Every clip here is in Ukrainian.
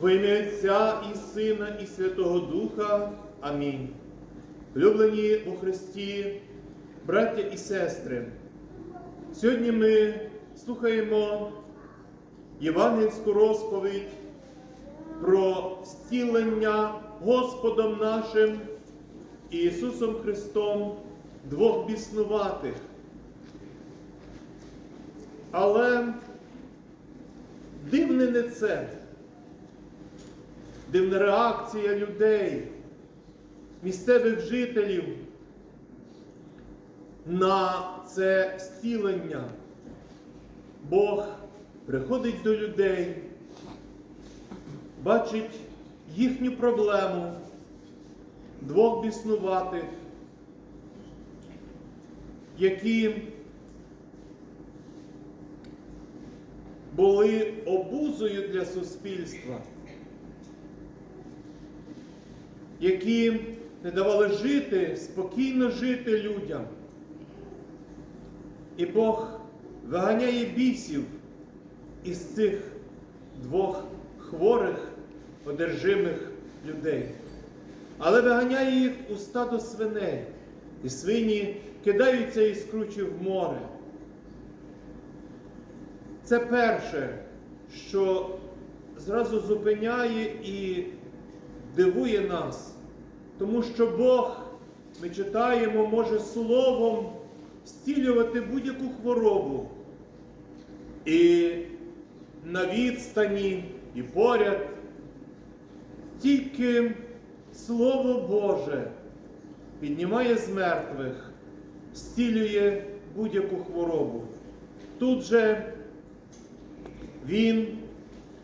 Во ім'я Отця і Сина, і Святого Духа. Амінь. Люблені у Христі, браття і сестри, сьогодні ми слухаємо євангельську розповідь про зцілення Господом нашим Ісусом Христом двох біснуватих. Але дивне не це. Дивна реакція людей, місцевих жителів на це зцілення. Бог приходить до людей, бачить їхню проблему двох біснуватих, які були обузою для суспільства які не давали жити, спокійно жити людям. І Бог виганяє бісів із цих двох хворих, одержимих людей. Але виганяє їх у стадо свиней, і свині кидаються із кручі в море. Це перше, що зразу зупиняє і дивує нас, тому що Бог, ми читаємо, може словом зцілювати будь-яку хворобу. І на відстані, і поряд тільки Слово Боже піднімає з мертвих, зцілює будь-яку хворобу. Тут же Він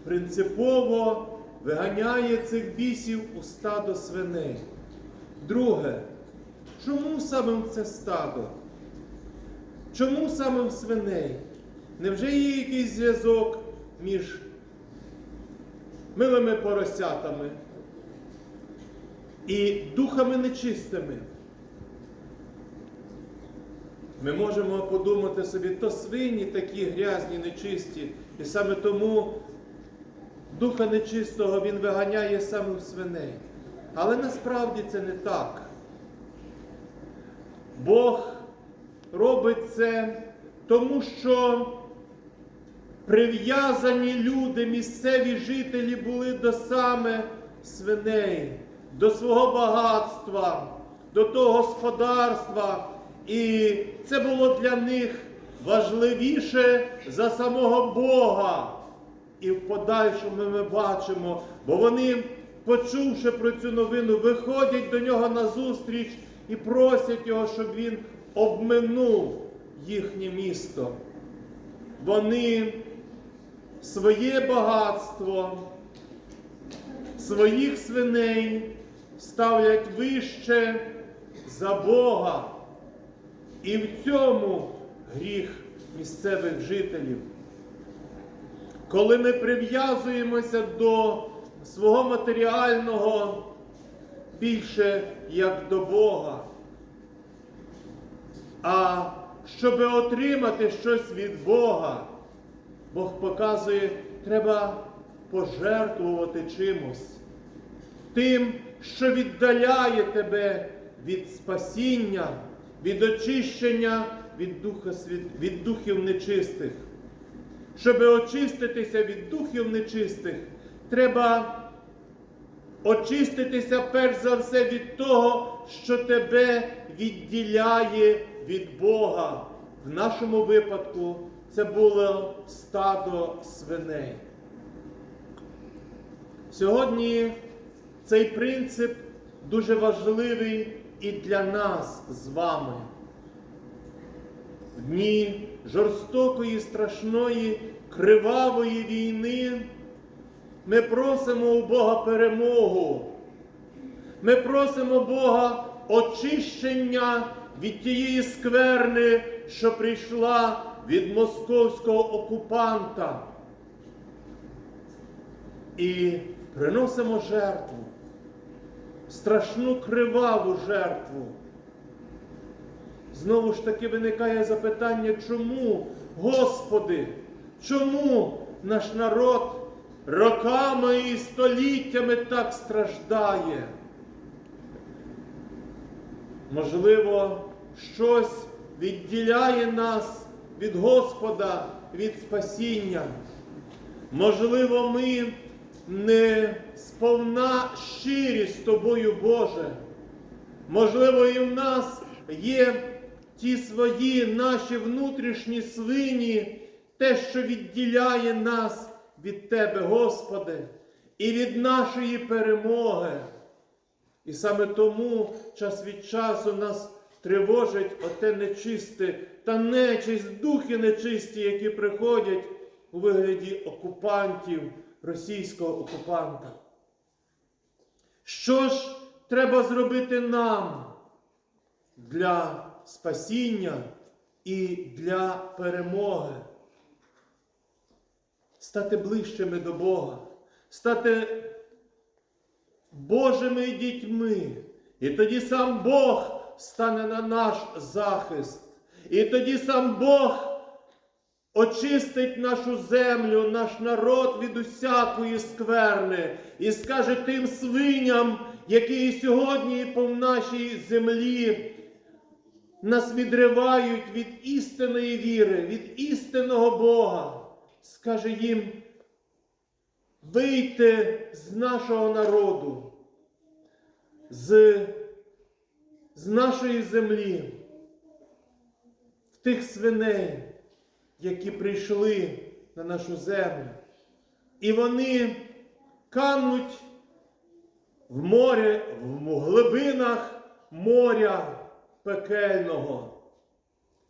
принципово виганяє цих бісів у стадо свиней. Друге, чому саме це стадо? Чому саме свиней? Невже є якийсь зв'язок між милими поросятами і духами нечистими? Ми можемо подумати собі, то свині такі грязні, нечисті, і саме тому Духа нечистого Він виганяє саме в свиней. Але насправді це не так. Бог робить це тому, що прив'язані люди, місцеві жителі були до саме свиней, до свого багатства, до того господарства. І це було для них важливіше за самого Бога. І в подальшому ми бачимо, бо вони, почувши про цю новину, виходять до нього на зустріч і просять його, щоб він обминув їхнє місто. Вони своє багатство, своїх свиней ставлять вище за Бога. І в цьому гріх місцевих жителів. Коли ми прив'язуємося до свого матеріального більше як до Бога, а щоб отримати щось від Бога, Бог показує, треба пожертвувати чимось, тим, що віддаляє тебе від спасіння, від очищення від, духа, від духів нечистих. Щоб очиститися від духів нечистих, треба очиститися перш за все від того, що тебе відділяє від Бога. В нашому випадку це було стадо свиней. Сьогодні цей принцип дуже важливий і для нас з вами. Дні жорстокої, страшної, кривавої війни ми просимо у Бога перемогу. Ми просимо Бога очищення від тієї скверни, що прийшла від московського окупанта. І приносимо жертву, страшну криваву жертву. Знову ж таки виникає запитання, чому, Господи, чому наш народ роками і століттями так страждає. Можливо, щось відділяє нас від Господа, від спасіння. Можливо, ми не сповна щирі з тобою, Боже. Можливо, і в нас є ті свої наші внутрішні свині, те, що відділяє нас від Тебе, Господи, і від нашої перемоги. І саме тому час від часу нас тривожить оте нечисте та нечисть, духи нечисті, які приходять у вигляді окупантів, російського окупанта. Що ж треба зробити нам для спасіння і для перемоги? Стати ближчими до Бога, стати Божими дітьми. І тоді сам Бог стане на наш захист. І тоді сам Бог очистить нашу землю, наш народ від усякої скверни і скаже тим свиням, які і сьогодні по нашій землі нас відривають від істинної віри, від істинного Бога. Скаже їм, вийти з нашого народу, з, з нашої землі, в тих свиней, які прийшли на нашу землю. І вони кануть в море, в глибинах моря пекельного.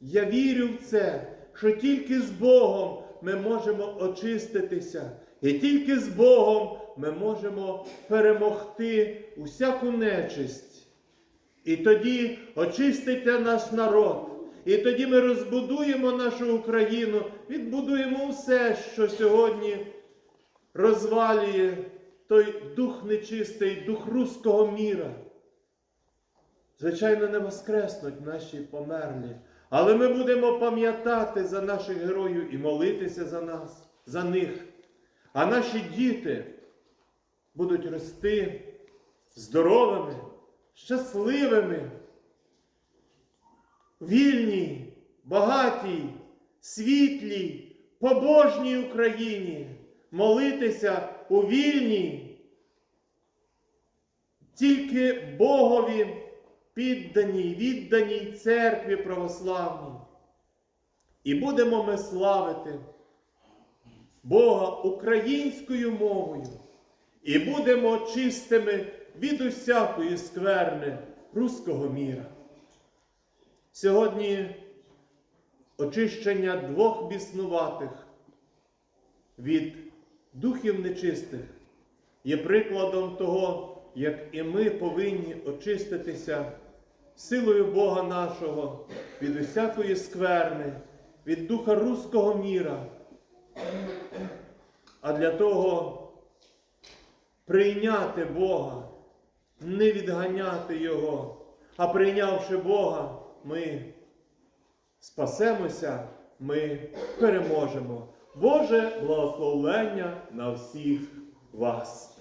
Я вірю в це, що тільки з Богом ми можемо очиститися, і тільки з Богом ми можемо перемогти усяку нечисть. І тоді очиститься наш народ. І тоді ми розбудуємо нашу Україну, відбудуємо все, що сьогодні розвалює той дух нечистий, дух руського міра. Звичайно, не воскреснуть наші померлі, але ми будемо пам'ятати за наших героїв і молитися за нас, за них. А наші діти будуть рости здоровими, щасливими, вільній, багатій, світлій, побожній Україні, молитися у вільній, тільки Богові підданій, відданій церкві православній. І будемо ми славити Бога українською мовою і будемо чистими від усякої скверни руського міра. Сьогодні очищення двох біснуватих від духів нечистих є прикладом того, як і ми повинні очиститися силою Бога нашого від усякої скверни, від духа руського міра. А для того прийняти Бога, не відганяти Його, а прийнявши Бога, ми спасемося, ми переможемо. Боже благословення на всіх вас.